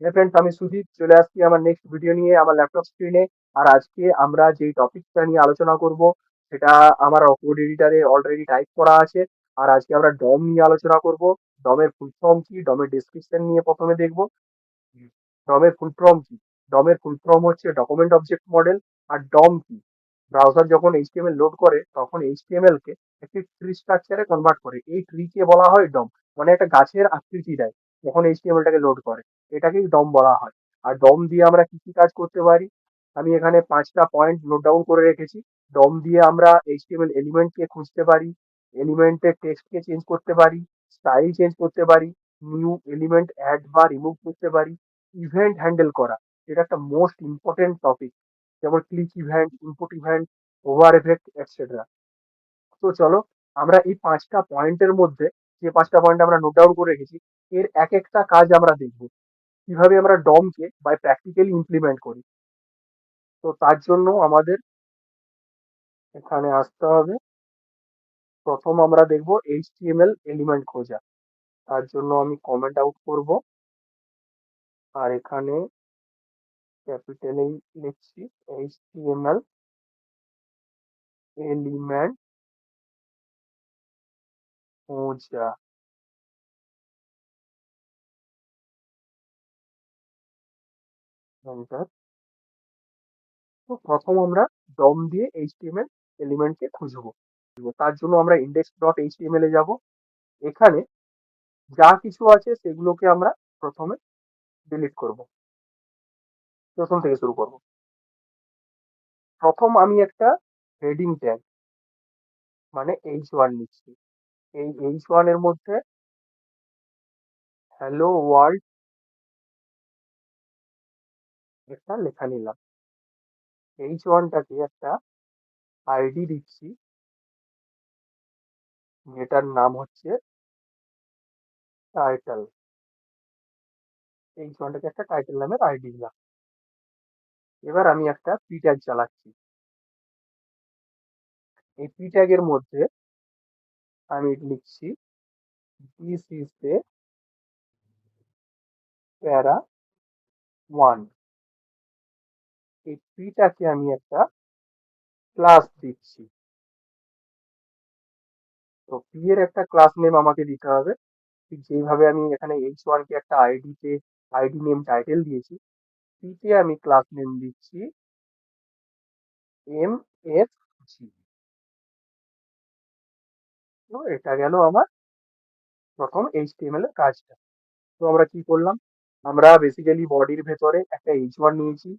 হ্যাঁ ফ্রেন্ডস আমি সুদীপ, চলে আসছি আমার নেক্সট ভিডিও নিয়ে, আমার ল্যাপটপ স্ক্রিনে আর আজকে আমরা যেই টপিকটা নিয়ে আলোচনা করব, সেটা আমার কোড এডিটারে অলরেডি টাইপ করা আছে। আর আজকে আমরা ডম নিয়ে আলোচনা করব। ডমের ফুল ফর্ম কি? ডমের ডেসক্রিপশন নিয়ে প্রথমে দেখব। ডমের ফুল ফর্ম কি? ডমের ফুল ফর্ম হচ্ছে ডকুমেন্ট অবজেক্ট মডেল আর ডম কি? ব্রাউজার যখন এইচটিএমএল লোড করে, তখন এইচটিএমএল কে একটি ট্রি স্ট্রাকচারে কনভার্ট করে। এই ট্রি কে বলা হয় ডম মানে একটা গাছের আকৃতি দেয়, যখন এইচটিএমএল টাকে লোড করে। এটাকেই ডম বলা হয়। আর ডম দিয়ে আমরা কি কি কাজ করতে পারি? আমি এখানে পাঁচটা পয়েন্ট নোট ডাউন করে রেখেছি। ডম দিয়ে আমরা এইচটিএমএল এলিমেন্টকে খুঁজতে পারি এলিমেন্টের টেক্সটকে চেঞ্জ করতে পারি স্টাইল চেঞ্জ করতে পারি নিউ এলিমেন্ট অ্যাড বা রিমুভ করতে পারি ইভেন্ট হ্যান্ডেল করা। এটা একটা মোস্ট ইম্পর্টেন্ট টপিক যেমন click event input event over effect etcetera তো চলো, আমরা এই পাঁচটা পয়েন্টের মধ্যে যে পাঁচটা পয়েন্ট আমরা নোট ডাউন করে রেখেছি, এর এক একটা কাজ আমরা দেখব। কীভাবে আমরা ডমকে বাই প্র্যাকটিক্যালি ইমপ্লিমেন্ট করি। তো তার জন্য আমাদের এখানে আসতে হবে। প্রথম আমরা দেখব এইচটিএমএল এলিমেন্ট খোঁজা। তার জন্য আমি কমেন্ট আউট করব। আর এখানে ক্যাপিটালেই লিখছি এইচটিএমএল এলিমেন্ট খোঁজা। এন্টার তো প্রথম আমরা ডম দিয়ে এইচটিএমএল এলিমেন্টকে খুঁজবো। তার জন্য আমরা ইন্ডেক্স ডট এইচটিএমএল এ যাব। এখানে যা কিছু আছে সেগুলোকে আমরা প্রথমে ডিলিট করব। প্রথম থেকে শুরু করব। প্রথম আমি একটা হেডিং ট্যাগ মানে এইচ ওয়ান নিচ্ছি। এই এইচ ওয়ানের মধ্যে হ্যালো ওয়ার্ল্ড একটা লেখা নিলাম। এইচ ওয়ানটাকে একটা আইডি দিচ্ছি। যেটার নাম হচ্ছে টাইটেল এইচ ওয়ানটাকে একটা টাইটেল নামের আইডি দিলাম। এবার আমি একটা পি ট্যাগ চালাচ্ছি। এই পি ট্যাগের মধ্যে আমি লিখছি দিস ইজ প্যারা ওয়ান এই পিটাকে আমি একটা ক্লাস দিচ্ছি। তো পি এর একটা ক্লাস নেম আমাকে দিতে হবে। ঠিক যেইভাবে আমি এখানে এইচ ওয়ান কে একটা আইডি তে আইডি নেম টাইটেল দিয়েছি পি তে আমি ক্লাস নেম দিচ্ছি এম এস জি তো এটা গেল আমার প্রথম এইচ এইচটিএমএল এর কাজটা। তো আমরা কি করলাম? আমরা বেসিক্যালি বডির ভেতরে একটা এইচ ওয়ান নিয়েছি।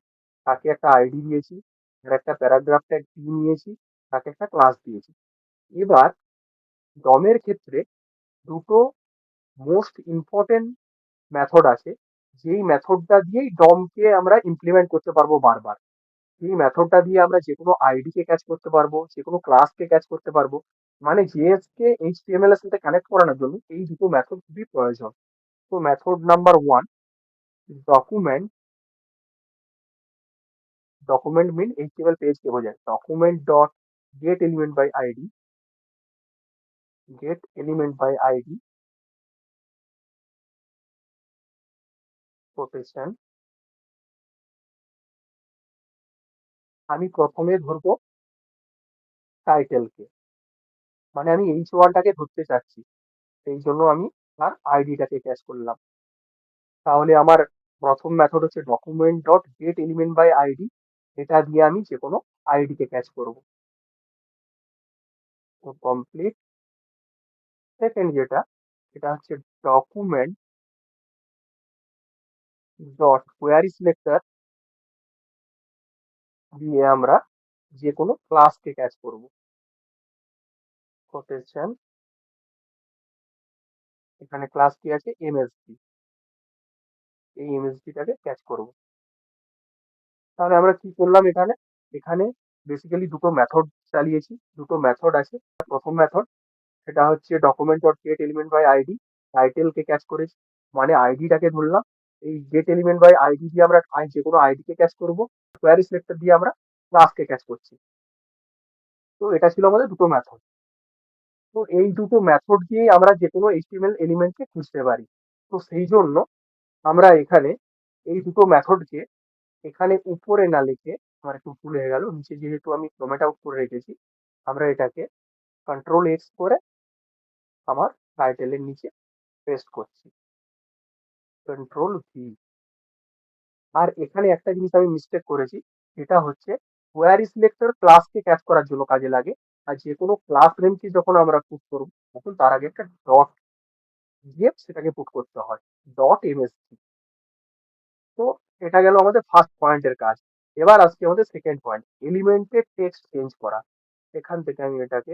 তাকে একটা আইডি দিয়েছি আর একটা প্যারাগ্রাফ ট্যাগ পি নিয়েছি, তাকে একটা ক্লাস দিয়েছি। এবার ডমের ক্ষেত্রে দুটো মোস্ট ইম্পর্টেন্ট মেথড আছে, যেই মেথডটা দিয়েই ডমকে আমরা ইমপ্লিমেন্ট করতে পারব বারবার। এই মেথডটা দিয়ে আমরা যে কোনো আইডি কে ক্যাচ করতে পারব যে কোনো ক্লাসকে ক্যাচ করতে পারব মানে জেএস কে এইচটিএমএল এর সাথে কানেক্ট করানোর জন্য এই দুটো মেথড খুবই প্রয়োজন। তো method number one document document mean HTML page কে বোঝায়। Document dot get element by ID get element by ID quotation আমি প্রথমে ধরবো টাইটেলকে মানে আমি এইচ ওয়ানটাকে ধরতে চাচ্ছি, সেই জন্য আমি তার আইডিটাকে ক্যাচ করলাম। তাহলে আমার প্রথম মেথড হচ্ছে document dot get element by ID এটা দিয়ে আমি যে কোনো আইডি কে ক্যাচ করব। তো কমপ্লিট সেকেন্ড যেটা এটা হচ্ছে ডকুমেন্ট ডট কোয়ারি সিলেক্টর দিয়ে আমরা যে কোনো ক্লাসকে ক্যাচ করব। কোটেশন এখানে ক্লাস কি আছে? এমএসডি এই এমএসডিটাকে ক্যাচ করব। তাহলে আমরা কি করলাম এখানে? এখানে বেসিক্যালি দুটো মেথড চালিয়েছি। দুটো মেথড আছে। প্রথম মেথড সেটা হচ্ছে document dot get element by ID টাইটেলকে catch করেছি। মানে আইডিটাকে ধরলাম। এই গেট এলিমেন্ট বাই আইডি দিয়ে আমরা যে কোনো আইডি কে ক্যাচ করব। কোয়ারি সিলেক্টর দিয়ে আমরা ক্লাসকে ক্যাচ করছি। তো এটা ছিল আমাদের দুটো মেথড তো এই দুটো মেথড দিয়েই আমরা যে কোনো এইচটিএমএল এলিমেন্টকে খুঁজতে পারি। তো সেই জন্য আমরা এখানে এই দুটো মেথডকে এখানে উপরে না লিখে আমার একটু ভুল হয়ে গেল। নিচে যেহেতু আমি কমেন্ট আউট করে রেখেছি, আমরা এটাকে কন্ট্রোল এক্স করে আমার টাইটেলের নিচে পেস্ট করছি। কন্ট্রোল ভি আর এখানে একটা জিনিস আমি মিস্টেক করেছি সেটা হচ্ছে কোয়ারি সিলেক্টর ক্লাসকে ক্যাচ করার জন্য কাজে লাগে। আর যে কোনো ক্লাস নেমকে যখন আমরা পুট করব, তখন তার আগে একটা ডট দিয়ে সেটাকে পুট করতে হয়। ডট এমএসসি তো এটা গেল আমাদের ফার্স্ট পয়েন্টের কাজ। এবার আসছে আমাদের সেকেন্ড পয়েন্ট এলিমেন্টের টেক্সট চেঞ্জ করা। এখান থেকে আমি এটাকে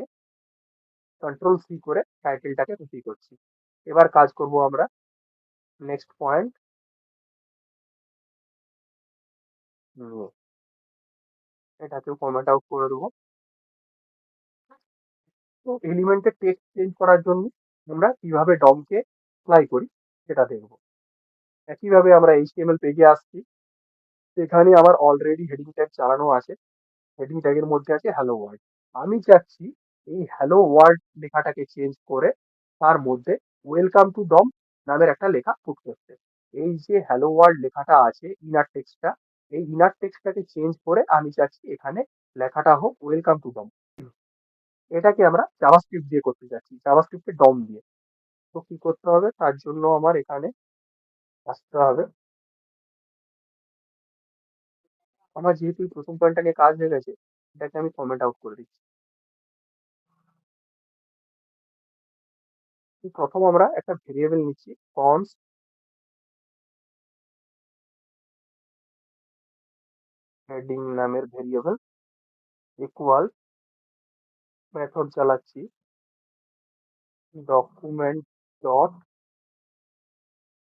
কন্ট্রোল সি করে টাইটেলটাকে কপি করছি। এবার কাজ করব আমরা নেক্সট পয়েন্ট এটাকেও কমেন্ট আউট করে দেবো। তো এলিমেন্টের টেক্সট চেঞ্জ করার জন্য আমরা কীভাবে ডমকে অ্যাপ্লাই করি সেটা দেখব। একইভাবে আমরা এইচটিএমএল পেজে আসছি। সেখানে আমার অলরেডি হেডিং ট্যাগ চালানো আছে। হেডিং ট্যাগের মধ্যে আছে হ্যালো ওয়ার্ল্ড আমি চাচ্ছি এই হ্যালো ওয়ার্ল্ড লেখাটাকে চেঞ্জ করে তার মধ্যে ওয়েলকাম টু ডম নামের একটা লেখা পুট করতে। এই যে হ্যালো ওয়ার্ল্ড লেখাটা আছে ইনার টেক্সটটা এই ইনার টেক্সটটাকে চেঞ্জ করে আমি চাচ্ছি এখানে লেখাটা হোক ওয়েলকাম টু ডম এটাকে আমরা জাভাস্ক্রিপ্ট দিয়ে করতে যাচ্ছি জাভাস্ক্রিপ্টে ডম দিয়ে। তো কি করতে হবে? তার জন্য আমার এখানে আসতে হবে। আমার যেহেতু প্রথম পয়েন্টটা নিয়ে কাজ হয়ে গেছে, এটাকে আমি কমেন্ট আউট করে দিচ্ছি। প্রথম আমরা একটা ভেরিয়েবল নিচ্ছি কনস হেডিং নামের ভেরিয়েবল ইকুয়াল মেথড চালাচ্ছি। Document dot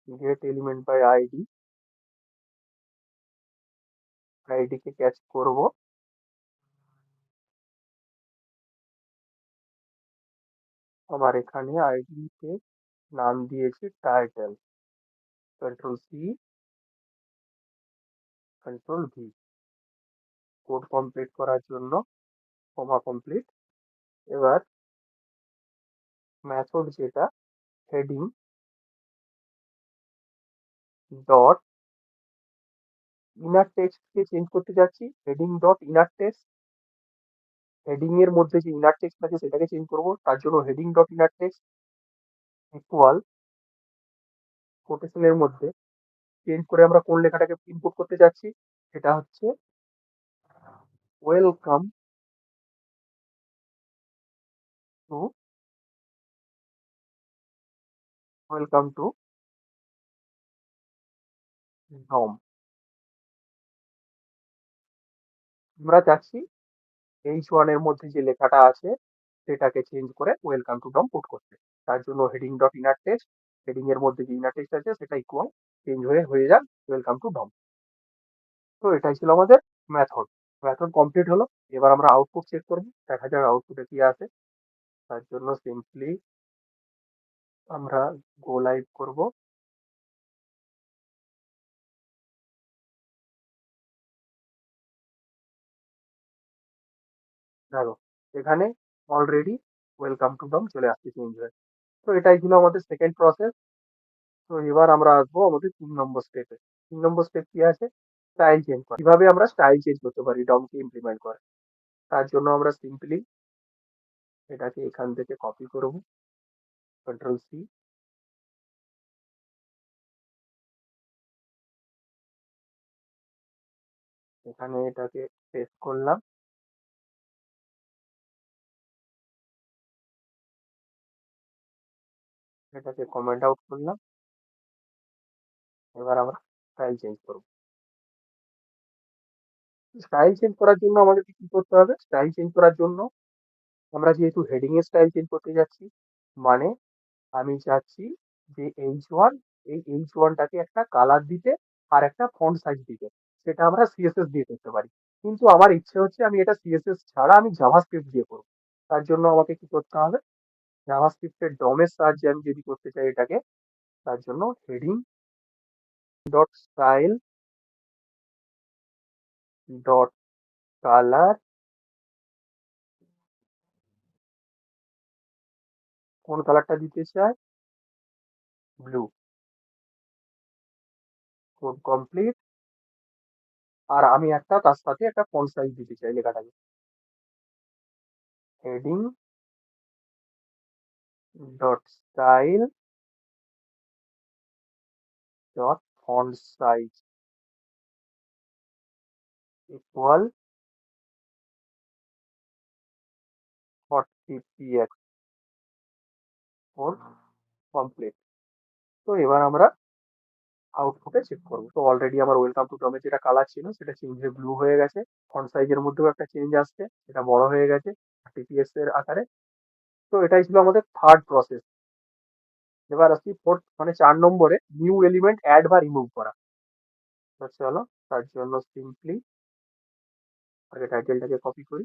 get element by ID ID K catch করব আমার এখানে আইডিতে নাম দিয়েছি title control C control V code complete করার জন্য কমা কমপ্লিট এবার মেথড যেটা হেডিং ডট ইনার টেক্সটকে চেঞ্জ করতে যাচ্ছি heading dot inner text heading এর মধ্যে যে ইনার টেক্সট আছে সেটাকে চেঞ্জ করব, তার জন্য heading dot inner text equal কোটেশনের মধ্যে চেঞ্জ করে আমরা কোন লেখাটাকে ইনপুট করতে যাচ্ছি, সেটা হচ্ছে ওয়েলকাম টু ওয়েলকাম টু ডম আমরা চাচ্ছি এইচ ওয়ানের মধ্যে যে লেখাটা আছে, সেটাকে চেঞ্জ করে ওয়েলকাম টু ডম পুট করতে। তার জন্য heading dot inner text heading এর মধ্যে যে ইনার টেক্সট আছে, সেটা ইকুয়াল চেঞ্জ হয়ে হয়ে যাক ওয়েলকাম টু ডম তো এটাই ছিল আমাদের মেথড মেথড কমপ্লিট হলো। এবার আমরা আউটপুট চেক করব। দেখা যাক আউটপুটে কি আছে। তার জন্য সিম্পলি আমরা গো লাইভ করব। দেখো, এখানে অলরেডি ওয়েলকাম টু ডম চলে আসছে চেঞ্জ হয়ে। তো এটাই ছিল আমাদের সেকেন্ড প্রসেস তো এবার আমরা আসব আমাদের তিন নম্বর স্টেপে তিন নম্বর স্টেপ কি আছে? স্টাইল চেঞ্জ করা। কীভাবে আমরা স্টাইল চেঞ্জ করতে পারি ডমকে ইমপ্লিমেন্ট করে। তার জন্য আমরা সিম্পলি এটাকে এখান থেকে কপি করব। কন্ট্রোল সি এখানে এটাকে পেস্ট করলাম। এটাকে কমেন্ট আউট করলাম। এবার আমরা স্টাইল চেঞ্জ করব। স্টাইল চেঞ্জ করার জন্য আমাদেরকে কি করতে হবে? স্টাইল চেঞ্জ করার জন্য আমরা যেহেতু হেডিং এর স্টাইল চেঞ্জ করতে যাচ্ছি মানে আমি চাচ্ছি যে এইচ ওয়ান এই এইচ ওয়ানটাকে একটা কালার দিতে আর একটা ফন্ট সাইজ দিতে। সেটা আমরা সিএসএস দিয়ে করতে পারি। কিন্তু আমার ইচ্ছে হচ্ছে আমি এটা সিএসএস ছাড়া আমি জাভা জাভাস্ক্রিপ্ট দিয়ে করব। তার জন্য আমাকে কি করতে হবে? জাভাস্ক্রিপ্টের ডমের সাহায্যে আমি যদি করতে চাই এটাকে, তার জন্য heading dot style dot colour কোন কালারটা দিতে চাই ব্লু কোড কমপ্লিট আর আমি একটা তার সাথে একটা ফন্ট সাইজ দিতে চাই লেখাটাকে। Heading dot style dot font size equal forty PX four complete তো এবার আমরা আউটপুটে চেক করব। তো অলরেডি আমার ওয়েলকাম টু টমে যেটা কালার ছিল, সেটা চেঞ্জ হয়ে ব্লু হয়ে গেছে। ফন্ট সাইজের মধ্যেও একটা চেঞ্জ আসছে এটা বড় হয়ে গেছে। টিপিএস এর আকারে তো এটাই ছিল আমাদের থার্ড প্রসেস এবার আসছি ফোর্থ মানে চার নম্বরে নিউ এলিমেন্ট অ্যাড বা রিমুভ করা। চলো, তার জন্য সিম্পলি আগে টাইটেলটাকে কপি করি।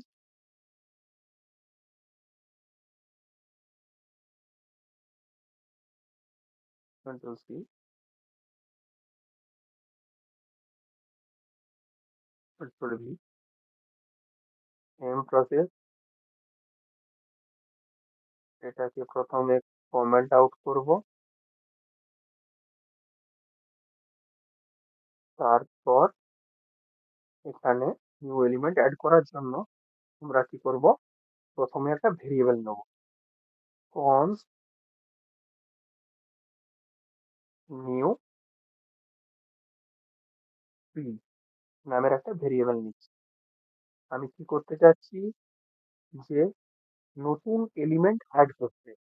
এম প্রসেস এটাকে প্রথমে কমেন্ট আউট করব। তারপর এখানে নিউ এলিমেন্ট অ্যাড করার জন্য আমরা কি করব? প্রথমে একটা ভেরিয়েবল নেব। কনস নিউ পি নামের একটা ভেরিয়েবল নিচ্ছি। আমি কি করতে চাচ্ছি? যে নতুন এলিমেন্ট অ্যাড করতে।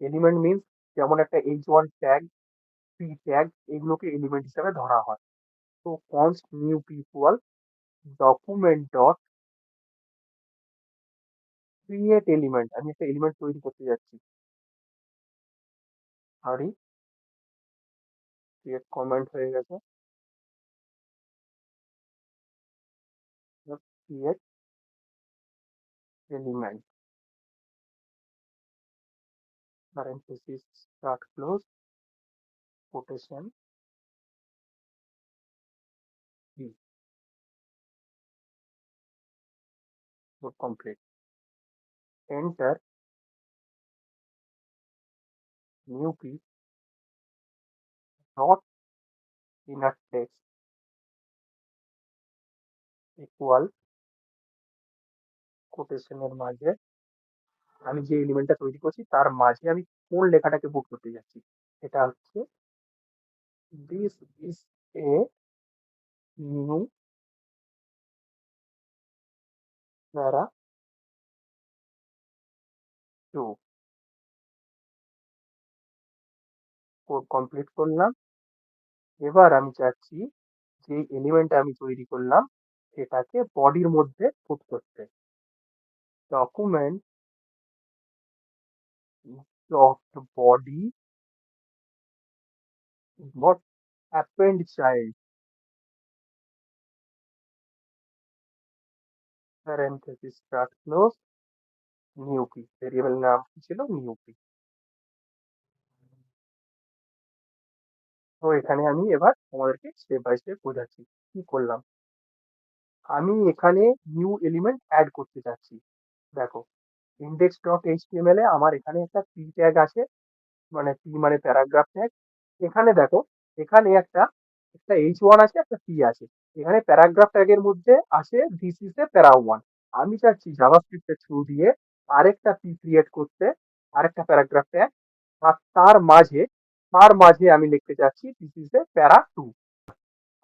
এলিমেন্ট মিনস যেমন একটা H one tag P tag এগুলোকে এলিমেন্ট হিসাবে ধরা হয়। তো const new P equal document dot create element আমি একটা এলিমেন্ট তৈরি করতে যাচ্ছি। সরি ক্রিয়েট কমেন্ট হয়ে গেছে। Create element parenthesis start close quotation b so complete enter new piece dot inner text equal কোটেশনের মাঝে আমি যে এলিমেন্টটা তৈরি করছি, তার মাঝে আমি কোন লেখাটাকে পুট করতে যাচ্ছি? এটা হচ্ছে this is a new para two code complete করলাম। এবার আমি চাচ্ছি যে এলিমেন্টটা আমি তৈরি করলাম সেটাকে বডির মধ্যে পুট করতে। Document dot body dot append child parenthesis start close new p variable নাম কি ছিল new p তো এখানে আমি এবার তোমাদেরকে স্টেপ বাই স্টেপ বোঝাচ্ছি কি করলাম আমি এখানে নিউ এলিমেন্ট অ্যাড করতে চাচ্ছি দেখো ইন্ডেক্স ডট এইচটিএমএল এ আমার এখানে একটা পি ট্যাগ আছে মানে পি মানে প্যারাগ্রাফ ট্যাগ এখানে দেখো, এখানে একটা একটা এইচ ওয়ান আছে, একটা পি আছে, এখানে প্যারাগ্রাফ ট্যাগের মধ্যে আছে this is a para one আমি চাচ্ছি জাভাস্ক্রিপ্টের থ্রু দিয়ে আরেকটা পি ক্রিয়েট করতে, আরেকটা প্যারাগ্রাফ ট্যাগ আর তার মাঝে তার মাঝে আমি লিখতে চাচ্ছি দিস ইজ এ প্যারা টু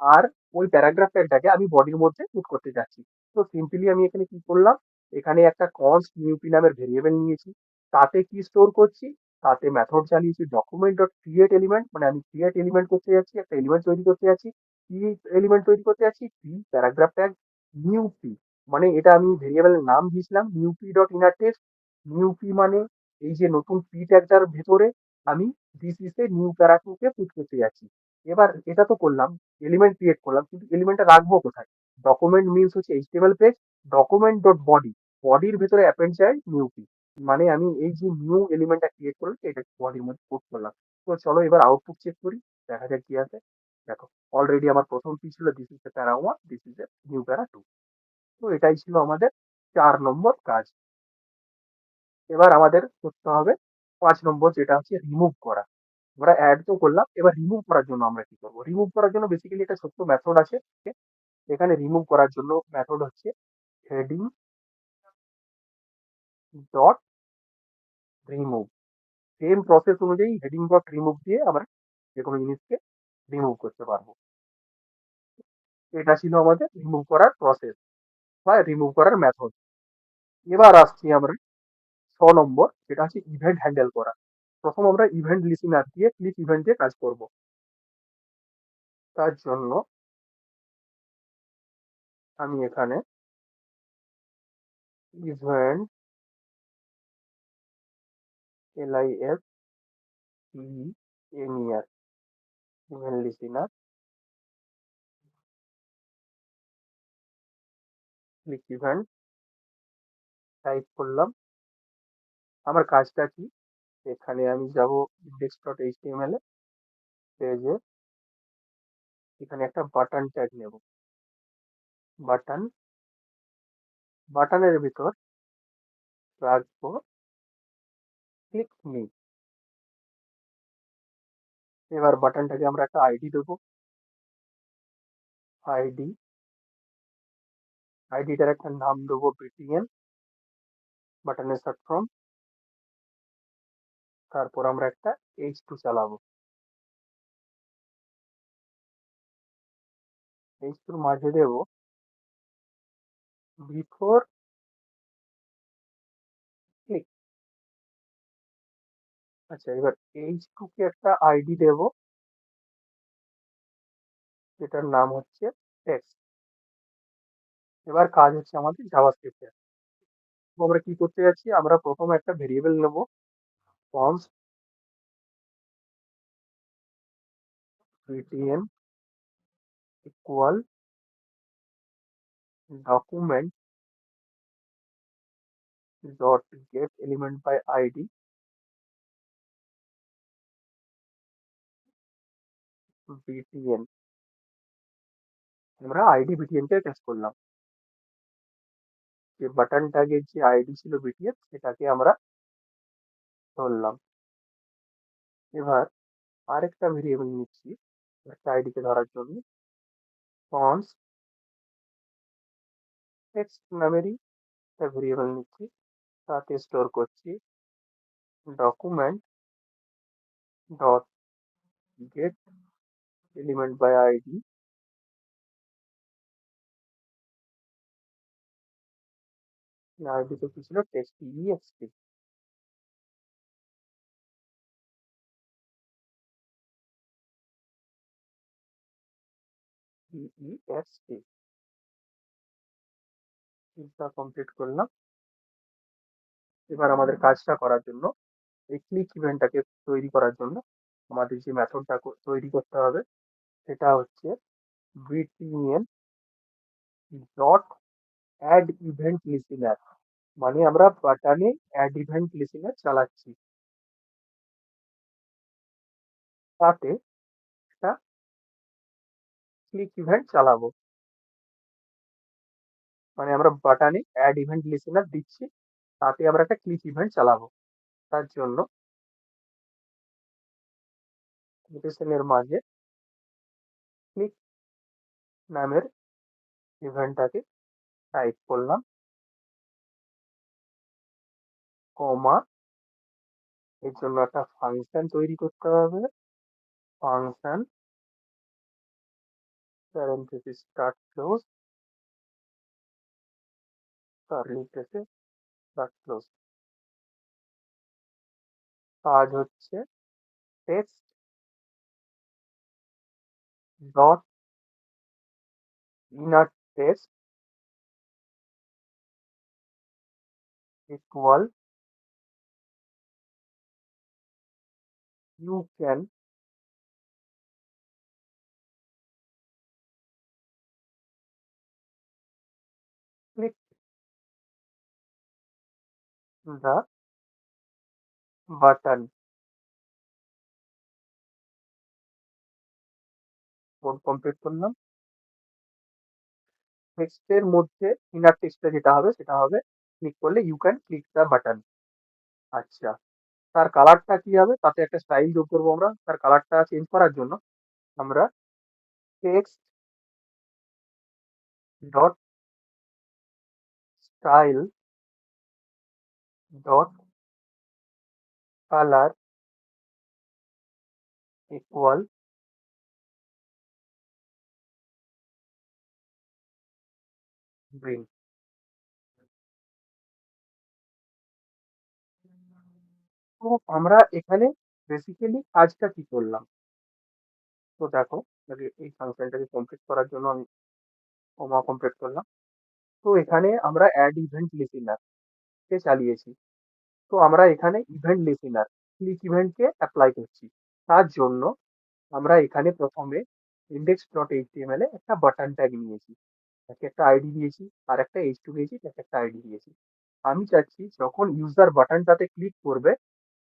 আর ওই প্যারাগ্রাফ ট্যাগটাকে আমি বডির মধ্যে পুট করতে চাচ্ছি। তো সিম্পলি আমি এখানে কি করলাম এখানে একটা কনস্ট নিউপি নামের ভেরিয়েবল নিয়েছি। তাতে কি স্টোর করছি? তাতে মেথড চালিয়েছি ডকুমেন্ট ডট ক্রিয়েট এলিমেন্ট মানে আমি ক্রিয়েট এলিমেন্ট করতে যাচ্ছি, একটা এলিমেন্ট তৈরি করতে যাচ্ছি, কি এলিমেন্ট তৈরি করতে যাচ্ছি? P paragraph tag new P মানে এটা আমি ভেরিয়েবলের নাম দিয়েছিলাম new P dot inner text new P মানে এই যে নতুন পি ট্যাগটার ভেতরে আমি এ নিউ প্যারা টুকে পুট করতে যাচ্ছি। এবার এটা তো করলাম এলিমেন্ট ক্রিয়েট করলাম, কিন্তু এলিমেন্টটা রাখব কোথায়? ডকুমেন্ট মিনস হচ্ছে HTML page document dot body বডির ভেতরে অ্যাপেন্ড চাই নিউ পি মানে আমি এই যে নিউ এলিমেন্টটা ক্রিয়েট করলাম এটা বডির মধ্যে পুট করলাম। তো চলো এবার আউটপুট চেক করি, দেখা যাক কি আছে। দেখো অলরেডি আমার প্রথম পি ছিল this is a para one this is a new para two তো এটাই ছিল আমাদের চার নম্বর কাজ। এবার আমাদের করতে হবে পাঁচ নম্বর যেটা হচ্ছে রিমুভ করা। আমরা অ্যাড তো করলাম, এবার রিমুভ করার জন্য আমরা কি করব? রিমুভ করার জন্য বেসিক্যালি একটা ছোট্ট মেথড আছে। এখানে রিমুভ করার জন্য মেথড হচ্ছে heading dot remove same process অনুযায়ী হেডিং ডট রিমুভ দিয়ে আমরা যে কোনো জিনিসকে রিমুভ করতে পারব। এটা ছিল আমাদের রিমুভ করার প্রসেস বা রিমুভ করার মেথড এবার আসছি আমরা ছ নম্বর যেটা হচ্ছে ইভেন্ট হ্যান্ডেল করা। প্রথম আমরা ইভেন্ট লিসিনার দিয়ে ক্লিক ইভেন্ট দিয়ে কাজ করব। তার জন্য আমি এখানে E N ear event listener click event type করলাম আমার কাজটা কি? এখানে আমি যাব ইন্ডেক্স ডট এইচটিএমএল এ। পেজে এখানে একটা বাটন ট্যাগ নেব। বাটন বাটনের ভিতর রাখব। ক্লিক মি এবার বাটনটাকে আমরা একটা আইডি দেবো। আইডি আইডিটার একটা নাম দেবো বিটিএন বাটনের শর্ট ফর্ম তারপর আমরা একটা এইচ টু চালাবো। এইচ টুর মাঝে দেব। বিফোর ক্লিক আচ্ছা এবার এইচ টু কে একটা আইডি দেব যেটার নাম হচ্ছে টেক্সট এবার কাজ হচ্ছে আমাদের জাভাস্ক্রিপ্টের তো আমরা কি করতে যাচ্ছি? আমরা প্রথম একটা ভেরিয়েবল নেব forms btn equal document dot get element by id btn আমরা আইডি বিটিএন কে টেস্ট করলাম যে বাটন ট্যাগের যে আইডি ছিল বিটিএন সেটাকে আমরা ধরলাম এবার আরেকটা ভেরিয়েবল নিচ্ছি একটা আইডি কে ধরার জন্য ফন্স টেক্সট নামেরই একটা ভেরিয়েবল নিচ্ছি তাতে স্টোর করছি document dot get element by ID ID তো কি ছিল টেক্সট ইএক্সটি ইএক্সটি এটা কমপ্লিট করলাম এবার আমাদের কাজটা করার জন্য, এই ক্লিক ইভেন্টটাকে তৈরি করার জন্য আমাদের যে মেথডটা তৈরি করতে হবে, সেটা হচ্ছে btn dot add event listener মানে আমরা বাটনে অ্যাড ইভেন্ট লিসিনার চালাচ্ছি। তাতে একটা ক্লিক ইভেন্ট চালাবো। মানে আমরা বাটনে অ্যাড ইভেন্ট লিসেনার দিচ্ছি। তাতে আমরা একটা ক্লিক ইভেন্ট চালাবো। তার জন্য নোটিশনের মাঝে ক্লিক নামের ইভেন্টটাকে টাইপ করলাম। কমা এর জন্য একটা ফাংশন তৈরি করতে হবে। Function parenthesis start close curly braces start close কাজ হচ্ছে text dot inner text equal you can the button. Code complete করলাম। টেক্সটের মধ্যে ইনার টেক্সটটা যেটা হবে, সেটা হবে ক্লিক করলে you can click the button আচ্ছা তার কালারটা কি হবে? তাতে একটা স্টাইল যোগ করব আমরা। তার কালারটা চেঞ্জ করার জন্য আমরা text dot style dot colour equal green তো আমরা এখানে বেসিক্যালি কাজটা কি করলাম? তো দেখো এই ফাংশনটাকে কমপ্লিট করার জন্য আমি কমা কমপ্লিট করলাম। তো এখানে আমরা অ্যাড ইভেন্ট লিসিনার কে চালিয়েছি? তো আমরা এখানে ইভেন্ট লিসিনার ক্লিক ইভেন্টকে অ্যাপ্লাই করছি। তার জন্য আমরা এখানে প্রথমে ইন্ডেক্স ডট এইচটিএমএল এ একটা বাটন ট্যাগ নিয়েছি। তাকে একটা আইডি দিয়েছি, আর একটা এইচ টু দিয়েছি, তাকে একটা আইডি দিয়েছি। আমি চাচ্ছি যখন ইউজার বাটনটাতে ক্লিক করবে,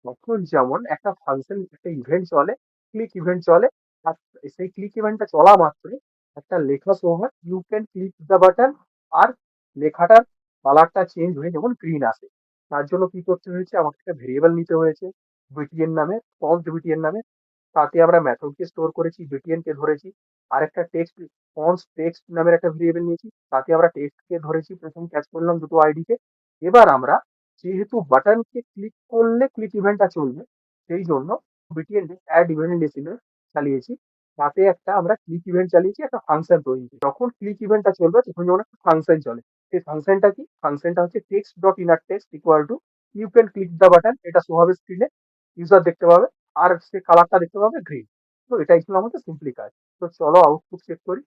তখন যেমন একটা ফাংশন একটা ইভেন্ট চলে ক্লিক ইভেন্ট চলে, আর সেই ক্লিক ইভেন্টটা চলা মাত্রই একটা লেখা হয় you can click the button আর লেখাটার কালারটা চেঞ্জ হয়ে যেমন গ্রিন আসে। তার জন্য কি করতে হয়েছে? আমাকে একটা ভেরিয়েবল নিতে হয়েছে বিটিএন নামে ফন্ট বিটিএন নামে। তাতে আমরা মেথডকে স্টোর করেছি বিটিএন কে ধরেছি। আর একটা টেক্সট ফন্টস টেক্সট নামের একটা ভেরিয়েবল নিয়েছি। তাতে আমরা টেক্সট কে ধরেছি, প্রথম ক্যাচ করলাম দুটো আইডি কে এবার আমরা যেহেতু বাটনকে ক্লিক করলে ক্লিক ইভেন্টটা চলবে, সেই জন্য বিটিএন অ্যাড ইভেন্ট লিসিনে চালিয়েছি। তাতে একটা আমরা ক্লিক ইভেন্ট চালিয়েছি, একটা ফাংশন তৈরি যখন ক্লিক ইভেন্টটা চলবে, তখন যেমন একটা ফাংশন চলে। সেই ফাংশনটা কি? ফাংশনটা হচ্ছে text dot inner text equal to you can click the button এটা শো হবে স্ক্রিনে ইউজার দেখতে পাবে, আর সে কালারটা দেখতে পাবে গ্রিন তো এটাই ছিল আমাদের সিম্পলি কাজ। তো চলো আউটপুট চেক করি।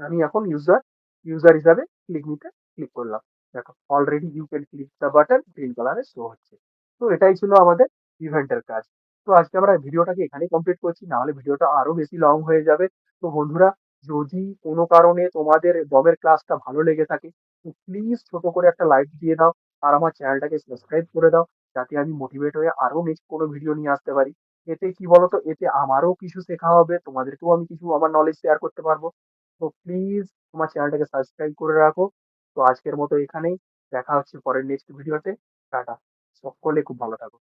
আমি এখন ইউজার ইউজার হিসাবে ক্লিক নিতে ক্লিক করলাম। দেখো already you can click the button green কালারে শো হচ্ছে। তো এটাই ছিল আমাদের ইভেন্টের কাজ। তো আজকে আমরা ভিডিওটাকে এখানেই কমপ্লিট করছি, নাহলে ভিডিওটা আরও বেশি লং হয়ে যাবে। তো বন্ধুরা যদি কোনো কারণে তোমাদের দমের ক্লাসটা ভালো লেগে থাকে, তো প্লিজ ছোট করে একটা লাইক দিয়ে দাও আর আমার চ্যানেলটাকে সাবস্ক্রাইব করে দাও, যাতে আমি মোটিভেট হয়ে আরও নেক্সট কোনো ভিডিও নিয়ে আসতে পারি। এতে কি বলতো, এতে আমারও কিছু শেখা হবে, তোমাদেরকেও আমি কিছু আমার নলেজ শেয়ার করতে পারব। তো প্লিজ আমার চ্যানেলটাকে সাবস্ক্রাইব করে রাখো। তো আজকের মতো এখানেই, দেখা হচ্ছে পরের নেক্সট ভিডিওতে টাটা। সকলে খুব ভালো থাকো।